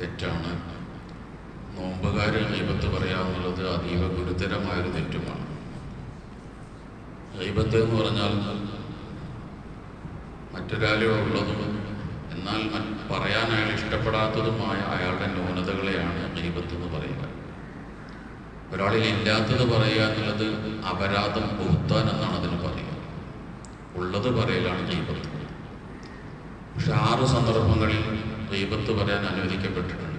തെറ്റാണ്. നോമ്പുകാര് ഗൈബത്ത് പറയാമെന്നുള്ളത് അതീവ ഗുരുതരമായൊരു തെറ്റുമാണ്. ഗൈബത്ത് എന്ന് പറഞ്ഞാൽ മറ്റൊരാളുള്ളതും എന്നാൽ പറയാൻ അയാൾ ഇഷ്ടപ്പെടാത്തതുമായ അയാളുടെ ന്യൂനതകളെയാണ് ഗൈബത്ത് എന്ന് പറയുക. ഒരാളിൽ ഇല്ലാത്തത് പറയുക എന്നുള്ളത് അപരാധം ബുഹത്താൻ എന്നാണ് അതിന് പറയുക. ഉള്ളത് പറയലാണ് ഗൈബത്ത് പക്ഷെ ആറ് സന്ദർഭങ്ങളിൽ ഗൈബത്ത് പറയാൻ അനുവദിക്കപ്പെട്ടിട്ടുണ്ട്.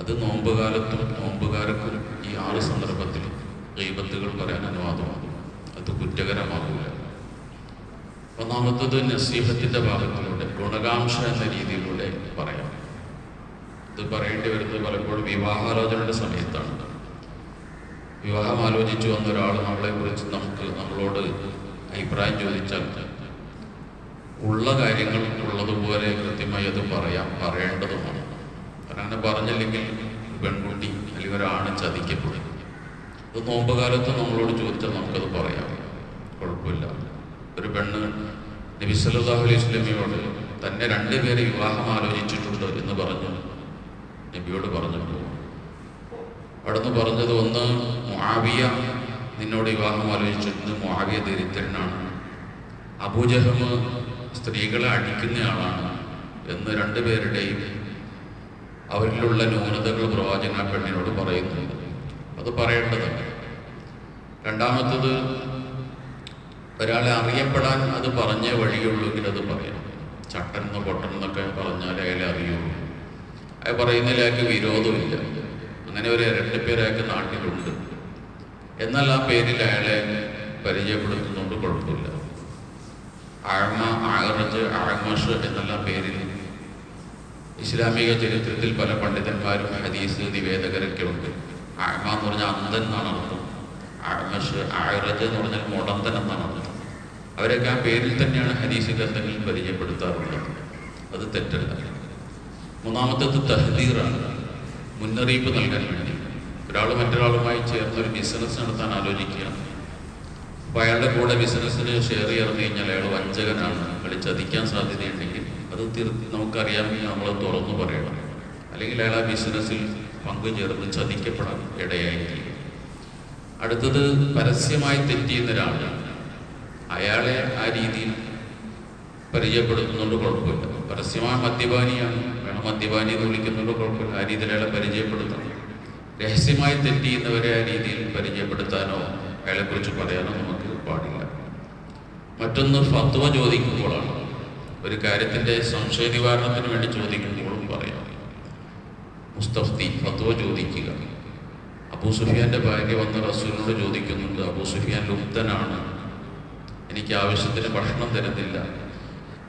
അത് നോമ്പുകാലത്തും നോമ്പുകാർക്കും ഈ ആറ് സന്ദർഭത്തിലും ഗൈബത്തുകൾ പറയാൻ അനുവാദമാകും. അത് കുറ്റകരമാകില്ല ഒന്നാമത്തത് നസീഹത്തിന്റെ ഭാഗത്തിലൂടെ ഗുണകാംക്ഷ എന്ന രീതിയിലൂടെ പറയാം. ഇത് പറയേണ്ടി വരുന്നത് പലപ്പോഴും വിവാഹാലോചനയുടെ സമയത്താണ്. വിവാഹം ആലോചിച്ചു വന്ന ഒരാൾ നമ്മളെ കുറിച്ച് നമുക്ക് നമ്മളോട് അഭിപ്രായം ചോദിച്ചാൽ ഉള്ള കാര്യങ്ങൾ അത് പറയാം പറയേണ്ടതുമാണ്. അങ്ങനെ പറഞ്ഞില്ലെങ്കിൽ പെൺകുട്ടി അല്ലെങ്കിൽ ഒരാണ് ചതിക്കപ്പെടും. അത് നോമ്പ് കാലത്ത് നമ്മളോട് ചോദിച്ചാൽ നമുക്കത് പറയാം. കുഴപ്പമില്ല. ഒരു പെണ്ണ് നബി സല്ലല്ലാഹു അലൈഹി വസല്ലമയോട് തന്നെ രണ്ടുപേരെ വിവാഹം ആലോചിച്ചിട്ടുണ്ട് എന്ന് പറഞ്ഞു നബിയോട് പറഞ്ഞിട്ടു അവിടുന്ന് പറഞ്ഞത് ഒന്ന് മാവിയ നിന്നോട് വിവാഹം ആലോചിച്ചിട്ടുണ്ട്. മുആവിയ ദരിദ്രനാണ്. അബൂജഹമ് സ്ത്രീകളെ അടിക്കുന്നയാളാണ് എന്ന് രണ്ടുപേരുടെയും അവരിലുള്ള ന്യൂനതകൾ പ്രവാചകൻ ആ പെണ്ണിനോട് പറയുന്നുണ്ട്. അത് പറയേണ്ടതാണ് രണ്ടാമത്തത് ഒരാളെ അറിയപ്പെടാൻ അത് പറഞ്ഞേ വഴിയുള്ളൂ അത് പറയാം. പൊട്ടൻ എന്നൊക്കെ പറഞ്ഞാലേ അയാളെ അറിയുള്ളൂ. അയാൾ പറയുന്നതിൽ അയാൾക്ക് വിരോധമില്ല. അങ്ങനെ ഒരു രണ്ട് പേരയാൾക്ക് നാട്ടിലുണ്ട്. എന്നാൽ ആ പേരിൽ അയാളെ പരിചയപ്പെടുത്തുന്നുണ്ട് കുഴപ്പമില്ല. ആഴ്മ ആറജ് ആഴ്മഷ് എന്നുള്ള പേരിൽ ഇസ്ലാമിക ചരിത്രത്തിൽ പല പണ്ഡിതന്മാരും ഹദീസ് നിവേദകരൊക്കെ ഉണ്ട് ആഴ്മ എന്ന് പറഞ്ഞാൽ അന്തൻ എന്നാണ് അർത്ഥം. ആഴ്മഷ് ആറജ് എന്ന് പറഞ്ഞാൽ മുടന്തൻ എന്നാണ് അർത്ഥം. അവരൊക്കെ ആ പേരിൽ തന്നെയാണ് ഹദീസ് ഗ്രന്ഥങ്ങളിൽ പരിചയപ്പെടുത്താറുള്ളത്. അത് തെറ്റല്ല. മൂന്നാമത്തെ തഹദീറാണ്. മുന്നറിയിപ്പ് നൽകാൻ വേണ്ടി. ഒരാൾ മറ്റൊരാളുമായി ചേർന്ന് ഒരു ബിസിനസ് നടത്താൻ ആലോചിക്കുക അപ്പോൾ അയാളുടെ കൂടെ ബിസിനസ്സിന് ഷെയർ ചേർന്ന് കഴിഞ്ഞാൽ അയാൾ വഞ്ചകനാണ്. കളി ചതിക്കാൻ സാധ്യതയുണ്ടെങ്കിൽ അത് തിരുത്തി നമുക്കറിയാമെങ്കിൽ നമ്മൾ തുറന്നു പറയണം. അല്ലെങ്കിൽ അയാൾ ആ ബിസിനസ്സിൽ പങ്കുചേർന്ന് ചതിക്കപ്പെടാൻ ഇടയായിരിക്കും അടുത്തത് പരസ്യമായി തെറ്റിയുന്ന ഒരാളാണ് അയാളെ ആ രീതിയിൽ പരിചയപ്പെടുത്തുന്നുണ്ട് കുഴപ്പമില്ല. പരസ്യമായ മദ്യപാനിയാണ്. വേണം മദ്യപാനി എന്ന് വിളിക്കുന്നുണ്ട് കുഴപ്പമില്ല. ആ രീതിയിൽ അയാളെ പരിചയപ്പെടുത്തണം. രഹസ്യമായി തെറ്റിയുന്നവരെ ആ രീതിയിൽ പരിചയപ്പെടുത്താനോ അയാളെക്കുറിച്ച് പറയാനോ നമുക്ക് പാടില്ല. മറ്റൊന്ന് ഫത്വ ചോദിക്കുമ്പോഴാണ്. ഒരു കാര്യത്തിന്റെ സംശയ നിവാരണത്തിന് വേണ്ടി ചോദിക്കുമ്പോഴും പറയാം. മുസ്തഫ്തി ഫത്വ ചോദിക്കുക. അബൂ സുഫിയാന്റെ ഭാര്യ വന്ന റസൂലിനോട് ചോദിക്കുന്നുണ്ട് അബൂ സുഫിയാൻ ലുപ്തനാണ്. എനിക്ക് ആവശ്യത്തിന് ഭക്ഷണം തരുന്നില്ല.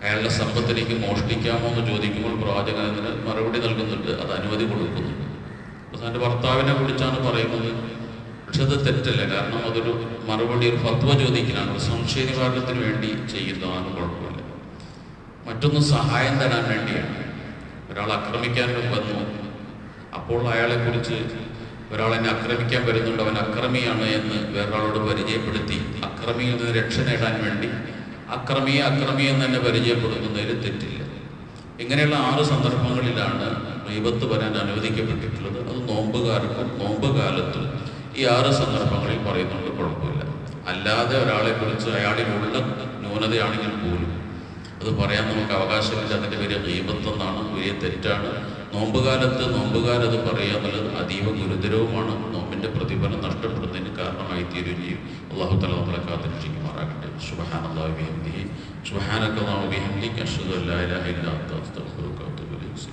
അയാളുടെ സമ്പത്ത് എനിക്ക് മോഷ്ടിക്കാമോ എന്ന് ചോദിക്കുമ്പോൾ പ്രവാചകൻ അതിന് മറുപടി നൽകുന്നുണ്ട് അത് അനുമതി കൊടുക്കുന്നുണ്ട് അപ്പോൾ തന്റെ ഭർത്താവിനെ കുറിച്ചാണ് പറയുന്നത്. പക്ഷെ അത് തെറ്റല്ല കാരണം അതൊരു മറുപടി ഒരു ഫത്വ ചോദിക്കലാണ്. സംശയ നിവാരണത്തിന് വേണ്ടി ചെയ്യുന്നതാണ് കുഴപ്പമില്ല. മറ്റൊന്ന് സഹായം തരാൻ വേണ്ടിയാണ്. ഒരാൾ ആക്രമിക്കാൻ വന്നു. അപ്പോൾ അയാളെ കുറിച്ച് ഒരാൾ എന്നെ ആക്രമിക്കാൻ വരുന്നുണ്ട്. അവൻ അക്രമിയാണ് എന്ന് വേറൊരാളോട് പരിചയപ്പെടുത്തി. അക്രമിയിൽ നിന്ന് രക്ഷ നേടാൻ വേണ്ടി അക്രമിയെ അക്രമി എന്ന് തന്നെ പരിചയപ്പെടുത്തുന്നതിൽ തെറ്റില്ല. ഇങ്ങനെയുള്ള ആറ് സന്ദർഭങ്ങളിലാണ് വിപത്ത് വരാൻ അനുവദിക്കപ്പെട്ടിട്ടുള്ളത്. അത് നോമ്പുകാർക്കും നോമ്പ് ഈ ആറ് സന്ദർഭങ്ങളിൽ പറയുന്നുണ്ട് കുഴപ്പമില്ല. അല്ലാതെ ഒരാളെ കുറിച്ച് അയാളിലുള്ള ന്യൂനതയാണെങ്കിൽ പോലും അത് പറയാൻ നമുക്ക് അവകാശമില്ല. അതിന്റെ പേര് ഗീപത്തെന്നാണ് വലിയ തെറ്റാണ്. നോമ്പുകാലത്ത് നോമ്പുകാലത് പറയുക എന്നുള്ളത് അതീവ ഗുരുതരവുമാണ്. നോമ്പിന്റെ പ്രതിഫലം നഷ്ടപ്പെടുന്നതിന് കാരണമായി തീരുകയും ചെയ്യും. അള്ളാഹു തല നമ്മളെ കാത്തിരിക്കുമാറാകട്ടെ സുബഹാനല്ലാഹു സുബഹാനക്കല്ലാഹു അഷ്ഹദു അല്ലാ ഇലാഹ ഇല്ലാ അസ്തഗ്ഫിറുക വഅത്തുബു ഇലൈക്.